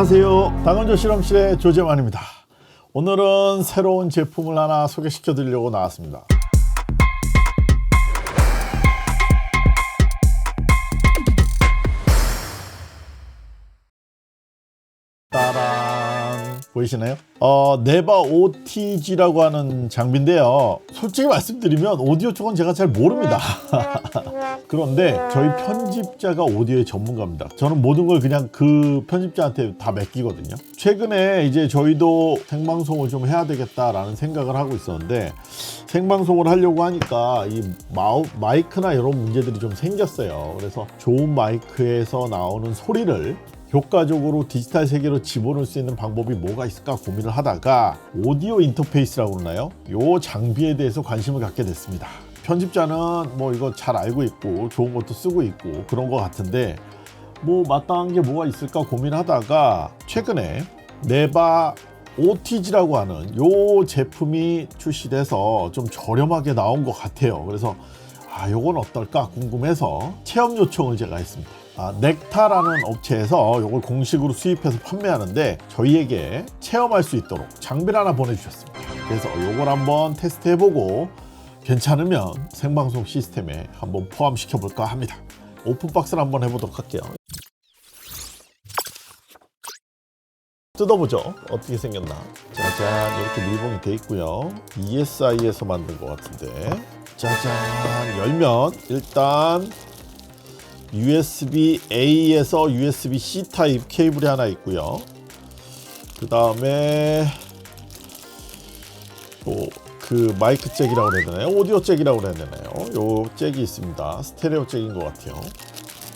안녕하세요. 당원조 실험실의 조재만입니다. 오늘은 새로운 제품을 하나 소개시켜 드리려고 나왔습니다. 보이시나요? 어, 네바 OTG라고 하는 장비인데요. 솔직히 말씀드리면 오디오 쪽은 제가 잘 모릅니다. 그런데 저희 편집자가 오디오의 전문가입니다. 저는 모든 걸 그냥 그 편집자한테 다 맡기거든요. 최근에 이제 저희도 생방송을 좀 해야 되겠다라는 생각을 하고 있었는데 생방송을 하려고 하니까 이 마우, 마이크나 이런 문제들이 좀 생겼어요. 그래서 좋은 마이크에서 나오는 소리를 효과적으로 디지털 세계로 집어넣을 수 있는 방법이 뭐가 있을까 고민을 하다가 오디오 인터페이스라고 그러나요? 요 장비에 대해서 관심을 갖게 됐습니다. 편집자는 뭐 이거 잘 알고 있고 좋은 것도 쓰고 있고 그런 것 같은데 뭐 마땅한 게 뭐가 있을까 고민하다가 최근에 네바 OTG라고 하는 요 제품이 출시돼서 좀 저렴하게 나온 것 같아요. 그래서 아 요건 어떨까 궁금해서 체험 요청을 제가 했습니다. 아, 넥타라는 업체에서 이걸 공식으로 수입해서 판매하는데 저희에게 체험할 수 있도록 장비를 하나 보내주셨습니다. 그래서 이걸 한번 테스트해보고 괜찮으면 생방송 시스템에 한번 포함시켜 볼까 합니다. 오픈박스를 한번 해보도록 할게요. 뜯어보죠. 어떻게 생겼나. 짜잔 이렇게 밀봉이 돼 있고요. ESI에서 만든 것 같은데. 짜잔 열면 일단 USB A에서 USB C 타입 케이블이 하나 있고요. 그 다음에 또 그 마이크 잭이라고 해야 되나요? 오디오 잭이라고 해야 되나요? 요 잭이 있습니다. 스테레오 잭인 것 같아요.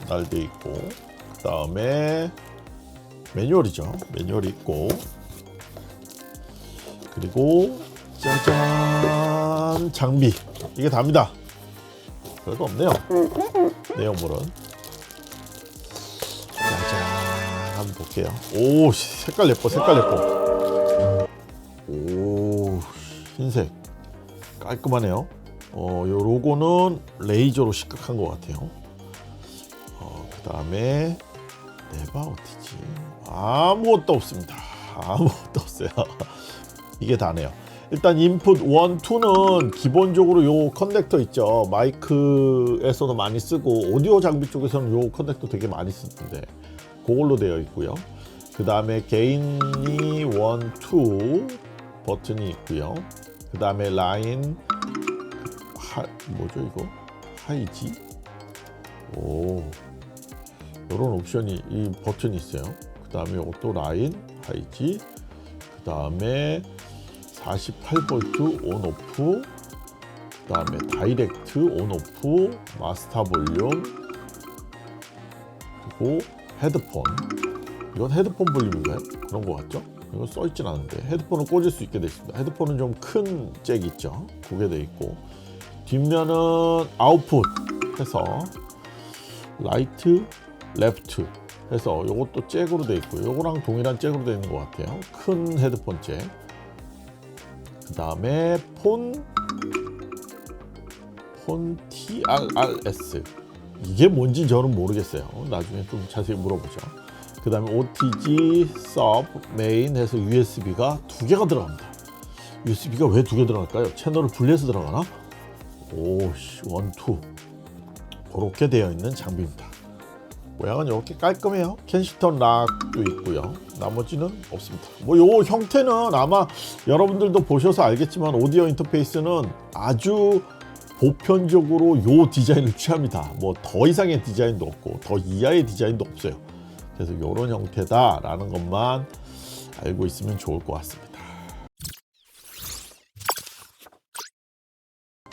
날돼 있고 그 다음에 매뉴얼이죠. 매뉴얼이 있고 그리고 짜잔 장비 이게 답니다. 별거 없네요. 내용물은 한번 볼게요. 오 씨, 색깔 예뻐 색깔 예뻐. 오 흰색 깔끔하네요. 어, 요 로고는 레이저로 시각한 것 같아요. 어, 그 다음에 네바 어디지? 아무것도 없습니다. 아무것도 없어요. 이게 다네요. 일단 인풋 1, 2는 기본적으로 요 커넥터 있죠. 마이크에서도 많이 쓰고 오디오 장비 쪽에서는 요 커넥터 되게 많이 쓰는데 그걸로 되어 있고요. 그 다음에 게인이 1, 2 버튼이 있고요. 그 다음에 라인 하, 뭐죠 이거? 하이지? 오 이런 옵션이 이 버튼이 있어요. 그 다음에 이것도 라인 하이지. 그 다음에 48V 온 오프 그 다음에 다이렉트 온 오프 마스터 볼륨 그리고 헤드폰. 이건 헤드폰 볼륨인가요? 그런 것 같죠? 이거 써있진 않은데. 헤드폰을 꽂을 수 있게 되어 있습니다. 헤드폰은 좀 큰 잭 있죠? 그게 되어 있고. 뒷면은 아웃풋 해서 라이트 레프트 해서 이것도 잭으로 되어 있고 요거랑 동일한 잭으로 되어 있는 것 같아요. 큰 헤드폰 잭. 그 다음에 폰, 폰 TRRS. 이게 뭔지 저는 모르겠어요. 나중에 좀 자세히 물어보죠. 그 다음에 OTG, SUB, 메인 해서 USB가 두 개가 들어갑니다. USB가 왜 두 개 들어갈까요? 채널을 분리해서 들어가나? 오씨, 원, 투. 그렇게 되어 있는 장비입니다. 모양은 이렇게 깔끔해요. 캔시턴 락도 있고요. 나머지는 없습니다. 뭐 요 형태는 아마 여러분들도 보셔서 알겠지만 오디오 인터페이스는 아주 보편적으로 요 디자인을 취합니다. 뭐 더 이상의 디자인도 없고 더 이하의 디자인도 없어요. 그래서 이런 형태다라는 것만 알고 있으면 좋을 것 같습니다.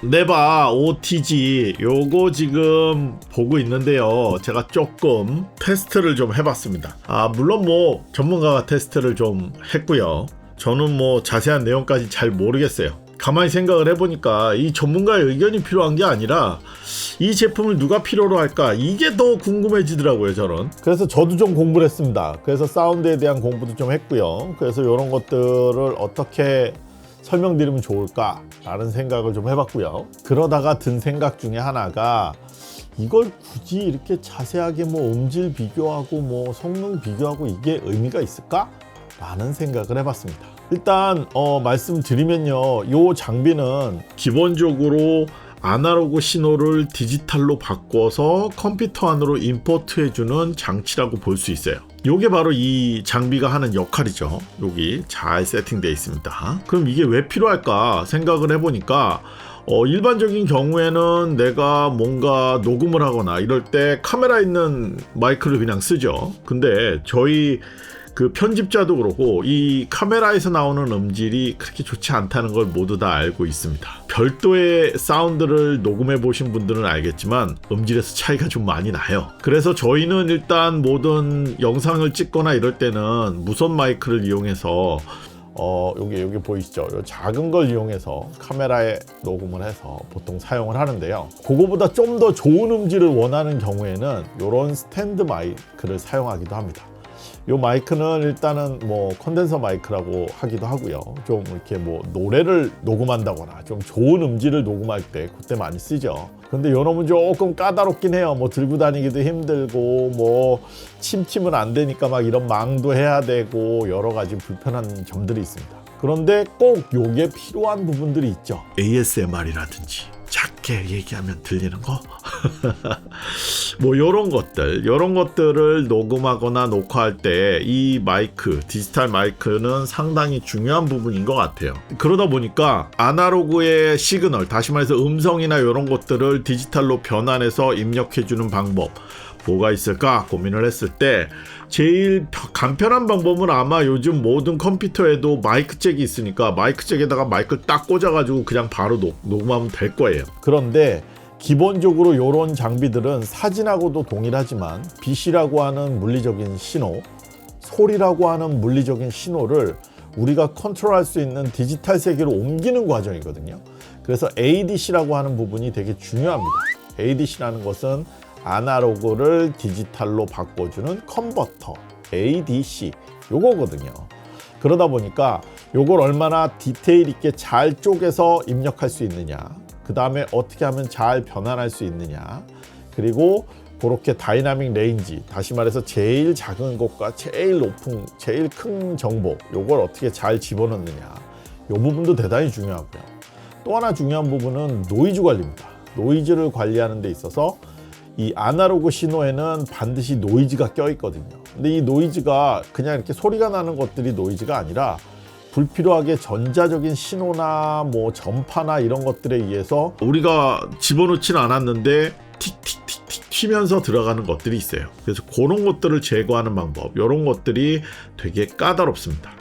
네바 OTG 요거 지금 보고 있는데요. 제가 조금 테스트를 좀 해봤습니다. 아 물론 뭐 전문가가 테스트를 좀 했고요. 저는 뭐 자세한 내용까지 잘 모르겠어요. 가만히 생각을 해보니까 이 전문가의 의견이 필요한 게 아니라 이 제품을 누가 필요로 할까 이게 더 궁금해지더라고요 저는 그래서 저도 좀 공부를 했습니다 그래서 사운드에 대한 공부도 좀 했고요 그래서 이런 것들을 어떻게 설명드리면 좋을까 라는 생각을 좀 해봤고요. 그러다가 든 생각 중에 하나가 이걸 굳이 이렇게 자세하게 뭐 음질 비교하고 뭐 성능 비교하고 이게 의미가 있을까? 라는 생각을 해봤습니다. 일단 어, 말씀드리면요, 이 장비는 기본적으로 아날로그 신호를 디지털로 바꿔서 컴퓨터 안으로 임포트해주는 장치라고 볼 수 있어요. 요게 바로 이 장비가 하는 역할이죠. 여기 잘 세팅되어 있습니다. 그럼 이게 왜 필요할까 생각을 해보니까 어, 일반적인 경우에는 내가 뭔가 녹음을 하거나 이럴 때 카메라 있는 마이크를 그냥 쓰죠. 근데 저희 그 편집자도 그렇고 이 카메라에서 나오는 음질이 그렇게 좋지 않다는 걸 모두 다 알고 있습니다. 별도의 사운드를 녹음해 보신 분들은 알겠지만 음질에서 차이가 좀 많이 나요. 그래서 저희는 일단 모든 영상을 찍거나 이럴 때는 무선 마이크를 이용해서 어 여기 여기 보이시죠? 요 작은 걸 이용해서 카메라에 녹음을 해서 보통 사용을 하는데요. 그거보다 좀 더 좋은 음질을 원하는 경우에는 이런 스탠드 마이크를 사용하기도 합니다. 요 마이크는 일단은 뭐 컨덴서 마이크라고 하기도 하고요. 좀 이렇게 뭐 노래를 녹음한다거나 좀 좋은 음질을 녹음할 때 그때 많이 쓰죠. 근데 요놈은 조금 까다롭긴 해요. 뭐 들고 다니기도 힘들고 뭐 침침은 안 되니까 막 이런 망도 해야 되고 여러 가지 불편한 점들이 있습니다. 그런데 꼭 요게 필요한 부분들이 있죠. ASMR이라든지 작게 얘기하면 들리는 거? 뭐 요런 것들, 요런 것들을 녹음하거나 녹화할 때 이 마이크, 디지털 마이크는 상당히 중요한 부분인 것 같아요. 그러다 보니까 아날로그의 시그널, 다시 말해서 음성이나 요런 것들을 디지털로 변환해서 입력해 주는 방법, 뭐가 있을까 고민을 했을 때 제일 간편한 방법은 아마 요즘 모든 컴퓨터에도 마이크 잭이 있으니까 마이크 잭에다가 마이크를 딱 꽂아가지고 그냥 바로 녹, 녹음하면 될 거예요. 그런데 기본적으로 이런 장비들은 사진하고도 동일하지만 빛이라고 하는 물리적인 신호, 소리라고 하는 물리적인 신호를 우리가 컨트롤할 수 있는 디지털 세계로 옮기는 과정이거든요. 그래서 ADC라고 하는 부분이 되게 중요합니다. ADC라는 것은 아날로그를 디지털로 바꿔주는 컨버터 ADC 요거거든요. 그러다 보니까 요걸 얼마나 디테일 있게 잘 쪼개서 입력할 수 있느냐 그 다음에 어떻게 하면 잘 변환할 수 있느냐. 그리고 그렇게 다이나믹 레인지 다시 말해서 제일 작은 것과 제일 높은 제일 큰 정보 요걸 어떻게 잘 집어넣느냐. 요 부분도 대단히 중요하고요. 또 하나 중요한 부분은 노이즈 관리입니다. 노이즈를 관리하는 데 있어서 이 아날로그 신호에는 반드시 노이즈가 껴 있거든요. 근데 이 노이즈가 그냥 이렇게 소리가 나는 것들이 노이즈가 아니라 불필요하게 전자적인 신호나 뭐 전파나 이런 것들에 의해서 우리가 집어넣지는 않았는데 틱틱틱틱 튀면서 들어가는 것들이 있어요. 그래서 그런 것들을 제거하는 방법, 이런 것들이 되게 까다롭습니다.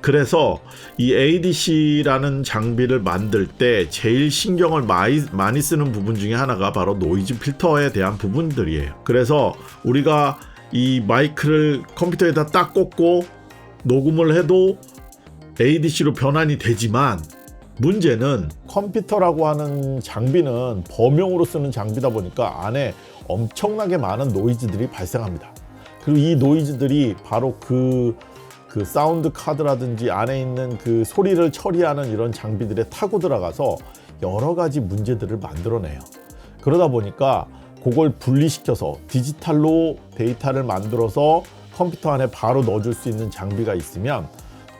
그래서 이 ADC라는 장비를 만들 때 제일 신경을 많이, 많이 쓰는 부분 중에 하나가 바로 노이즈 필터에 대한 부분들이에요. 그래서 우리가 이 마이크를 컴퓨터에다 딱 꽂고 녹음을 해도 ADC로 변환이 되지만 문제는 컴퓨터라고 하는 장비는 범용으로 쓰는 장비다 보니까 안에 엄청나게 많은 노이즈들이 발생합니다. 그리고 이 노이즈들이 바로 그, 그 사운드 카드라든지 안에 있는 그 소리를 처리하는 이런 장비들에 타고 들어가서 여러 가지 문제들을 만들어내요. 그러다 보니까 그걸 분리시켜서 디지털로 데이터를 만들어서 컴퓨터 안에 바로 넣어줄 수 있는 장비가 있으면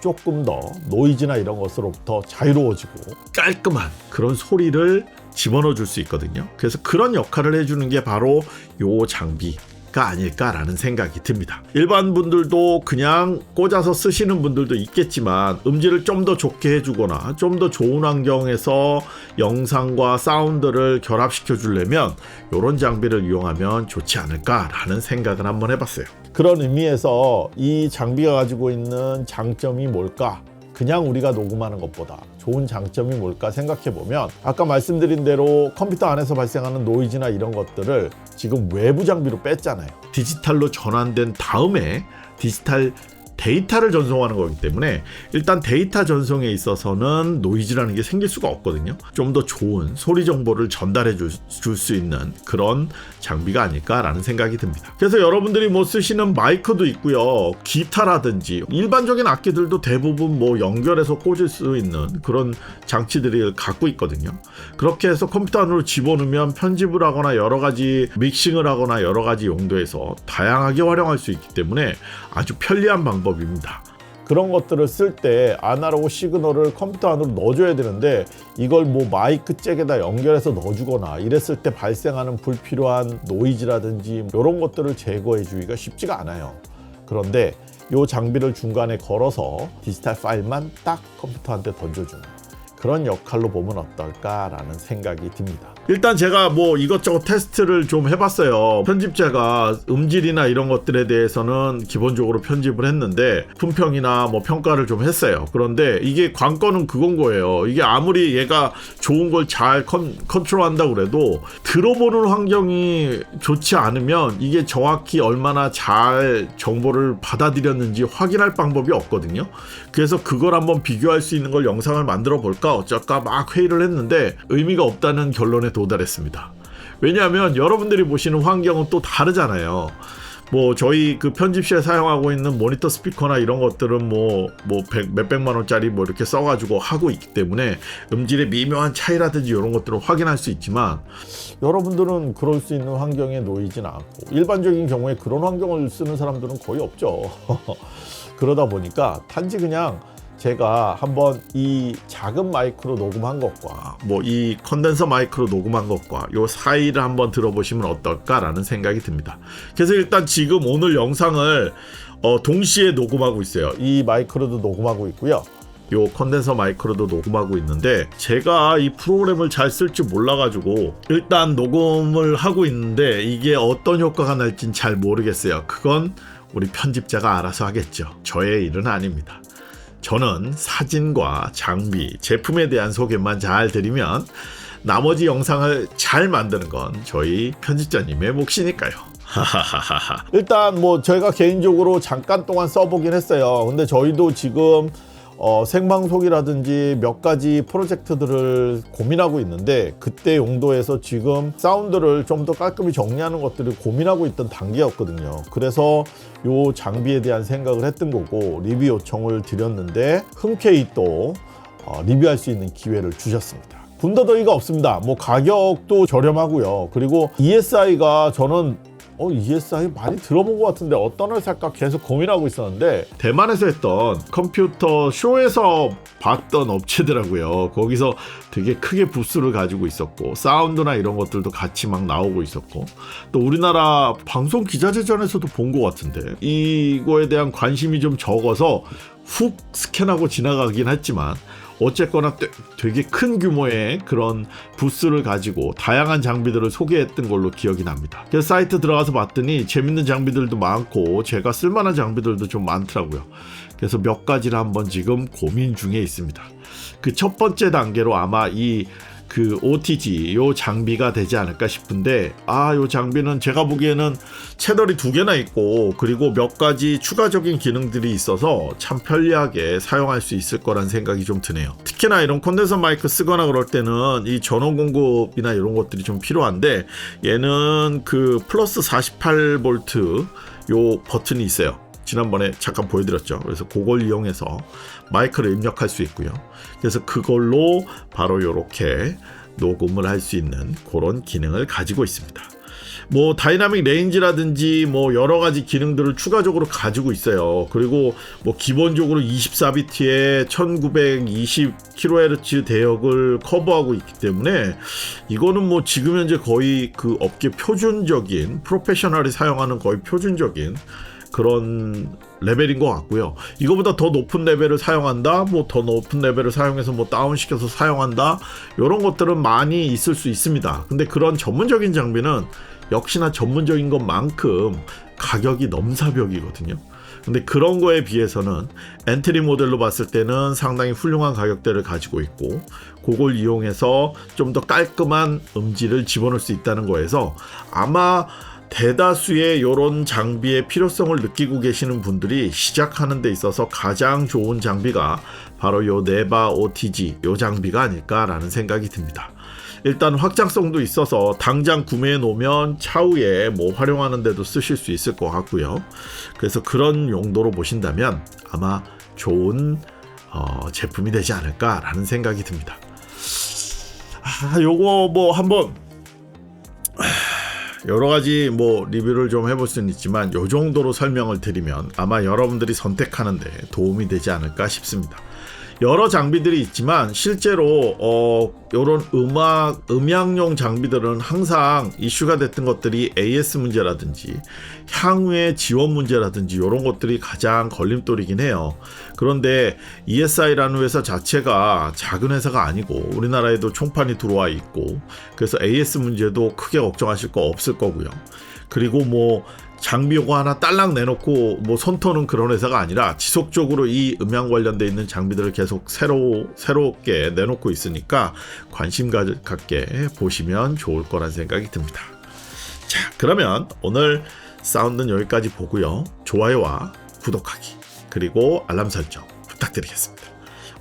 조금 더 노이즈나 이런 것으로부터 자유로워지고 깔끔한 그런 소리를 집어넣어 줄 수 있거든요. 그래서 그런 역할을 해주는 게 바로 요 장비 가 아닐까라는 생각이 듭니다. 일반 분들도 그냥 꽂아서 쓰시는 분들도 있겠지만 음질을 좀 더 좋게 해주거나 좀 더 좋은 환경에서 영상과 사운드를 결합시켜 주려면 이런 장비를 이용하면 좋지 않을까라는 생각을 한번 해봤어요. 그런 의미에서 이 장비가 가지고 있는 장점이 뭘까? 그냥 우리가 녹음하는 것보다 좋은 장점이 뭘까 생각해 보면 아까 말씀드린 대로 컴퓨터 안에서 발생하는 노이즈나 이런 것들을 지금 외부 장비로 뺐잖아요. 디지털로 전환된 다음에 디지털 데이터를 전송하는 거기 때문에 일단 데이터 전송에 있어서는 노이즈라는 게 생길 수가 없거든요. 좀 더 좋은 소리 정보를 전달해 줄 수 있는 그런 장비가 아닐까라는 생각이 듭니다. 그래서 여러분들이 뭐 쓰시는 마이크도 있고요. 기타라든지 일반적인 악기들도 대부분 뭐 연결해서 꽂을 수 있는 그런 장치들을 갖고 있거든요. 그렇게 해서 컴퓨터 안으로 집어넣으면 편집을 하거나 여러 가지 믹싱을 하거나 여러 가지 용도에서 다양하게 활용할 수 있기 때문에 아주 편리한 방법 입니다. 그런 것들을 쓸 때 아날로그 시그널을 컴퓨터 안으로 넣어줘야 되는데 이걸 뭐 마이크 잭에다 연결해서 넣어주거나 이랬을 때 발생하는 불필요한 노이즈라든지 이런 것들을 제거해 주기가 쉽지가 않아요. 그런데 이 장비를 중간에 걸어서 디지털 파일만 딱 컴퓨터한테 던져주는 그런 역할로 보면 어떨까라는 생각이 듭니다. 일단 제가 뭐 이것저것 테스트를 좀 해봤어요. 편집자가 음질이나 이런 것들에 대해서는 기본적으로 편집을 했는데 품평이나 뭐 평가를 좀 했어요. 그런데 이게 관건은 그건 거예요. 이게 아무리 얘가 좋은 걸 잘 컨트롤한다 그래도 들어보는 환경이 좋지 않으면 이게 정확히 얼마나 잘 정보를 받아들였는지 확인할 방법이 없거든요. 그래서 그걸 한번 비교할 수 있는 걸 영상을 만들어 볼까 어쩔까 막 회의를 했는데 의미가 없다는 결론에 도 달했습니다. 왜냐하면 여러분들이 보시는 환경은 또 다르잖아요. 뭐 저희 그 편집실에 사용하고 있는 모니터 스피커나 이런 것들은 뭐뭐 몇백만 원짜리 뭐 이렇게 써가지고 하고 있기 때문에 음질의 미묘한 차이라든지 이런 것들을 확인할 수 있지만 여러분들은 그럴 수 있는 환경에 놓이진 않고 일반적인 경우에 그런 환경을 쓰는 사람들은 거의 없죠. 그러다 보니까 단지 그냥 제가 한번 이 작은 마이크로 녹음한 것과 뭐 이 컨덴서 마이크로 녹음한 것과 요 사이를 한번 들어보시면 어떨까라는 생각이 듭니다. 그래서 일단 지금 오늘 영상을 어, 동시에 녹음하고 있어요. 이 마이크로도 녹음하고 있고요. 요 컨덴서 마이크로도 녹음하고 있는데 제가 이 프로그램을 잘 쓸 줄 몰라가지고 일단 녹음을 하고 있는데 이게 어떤 효과가 날진 잘 모르겠어요. 그건 우리 편집자가 알아서 하겠죠. 저의 일은 아닙니다. 저는 사진과 장비, 제품에 대한 소개만 잘 드리면 나머지 영상을 잘 만드는 건 저희 편집자님의 몫이니까요. 일단 뭐 저희가 개인적으로 잠깐 동안 써보긴 했어요. 근데 저희도 지금 어, 생방송이라든지 몇 가지 프로젝트들을 고민하고 있는데 그때 용도에서 지금 사운드를 좀 더 깔끔히 정리하는 것들을 고민하고 있던 단계였거든요. 그래서 요 장비에 대한 생각을 했던 거고 리뷰 요청을 드렸는데 흔쾌히 또 어, 리뷰할 수 있는 기회를 주셨습니다. 군더더기가 없습니다. 뭐 가격도 저렴하고요. 그리고 ESI가 저는 어, ESI 많이 들어본 것 같은데 어떤 걸 살까 계속 고민하고 있었는데 대만에서 했던 컴퓨터 쇼에서 봤던 업체더라고요. 거기서 되게 크게 부스를 가지고 있었고 사운드나 이런 것들도 같이 막 나오고 있었고 또 우리나라 방송 기자재전에서도 본 것 같은데 이거에 대한 관심이 좀 적어서 훅 스캔하고 지나가긴 했지만 어쨌거나 되게 큰 규모의 그런 부스를 가지고 다양한 장비들을 소개했던 걸로 기억이 납니다. 그래서 사이트 들어가서 봤더니 재밌는 장비들도 많고 제가 쓸만한 장비들도 좀 많더라고요. 그래서 몇 가지를 한번 지금 고민 중에 있습니다. 그 첫 번째 단계로 아마 이 그 OTG 요 장비가 되지 않을까 싶은데 아 요 장비는 제가 보기에는 채널이 두 개나 있고 그리고 몇 가지 추가적인 기능들이 있어서 참 편리하게 사용할 수 있을 거란 생각이 좀 드네요. 특히나 이런 콘덴서 마이크 쓰거나 그럴 때는 이 전원 공급이나 이런 것들이 좀 필요한데 얘는 그 플러스 48V 요 버튼이 있어요. 지난번에 잠깐 보여드렸죠. 그래서 그걸 이용해서 마이크를 입력할 수 있고요. 그래서 그걸로 바로 이렇게 녹음을 할 수 있는 그런 기능을 가지고 있습니다. 뭐 다이나믹 레인지라든지 뭐 여러 가지 기능들을 추가적으로 가지고 있어요. 그리고 뭐 기본적으로 24비트에 1920kHz 대역을 커버하고 있기 때문에 이거는 뭐 지금 현재 거의 그 업계 표준적인 프로페셔널이 사용하는 거의 표준적인 그런 레벨인 것 같고요. 이거보다 더 높은 레벨을 사용한다, 뭐 더 높은 레벨을 사용해서 뭐 다운시켜서 사용한다, 이런 것들은 많이 있을 수 있습니다. 근데 그런 전문적인 장비는 역시나 전문적인 것만큼 가격이 넘사벽이거든요. 근데 그런 거에 비해서는 엔트리 모델로 봤을 때는 상당히 훌륭한 가격대를 가지고 있고 그걸 이용해서 좀 더 깔끔한 음질을 집어넣을 수 있다는 거에서 아마 대다수의 이런 장비의 필요성을 느끼고 계시는 분들이 시작하는 데 있어서 가장 좋은 장비가 바로 요 네바 OTG 요 장비가 아닐까라는 생각이 듭니다. 일단 확장성도 있어서 당장 구매해 놓으면 차후에 뭐 활용하는 데도 쓰실 수 있을 것 같고요. 그래서 그런 용도로 보신다면 아마 좋은 어, 제품이 되지 않을까라는 생각이 듭니다. 아, 요거 뭐 한번 여러 가지 뭐 리뷰를 좀 해볼 수는 있지만 요 정도로 설명을 드리면 아마 여러분들이 선택하는데 도움이 되지 않을까 싶습니다. 여러 장비들이 있지만 실제로 어 요런 음악 음향용 장비들은 항상 이슈가 됐던 것들이 AS 문제라든지 향후의 지원 문제라든지 이런 것들이 가장 걸림돌이긴 해요. 그런데 ESI라는 회사 자체가 작은 회사가 아니고 우리나라에도 총판이 들어와 있고 그래서 AS 문제도 크게 걱정하실 거 없을 거고요. 그리고 뭐 장비 요거 하나 딸랑 내놓고 뭐 손터는 그런 회사가 아니라 지속적으로 이 음향 관련돼 있는 장비들을 계속 새로 새롭게 내놓고 있으니까 관심 가- 갖게 보시면 좋을 거란 생각이 듭니다. 자, 그러면 오늘 사운드는 여기까지 보고요. 좋아요와 구독하기 그리고 알람 설정 부탁드리겠습니다.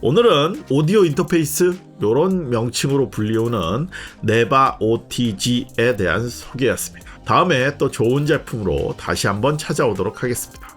오늘은 오디오 인터페이스 이런 명칭으로 불리우는 네바 OTG에 대한 소개였습니다. 다음에 또 좋은 제품으로 다시 한번 찾아오도록 하겠습니다.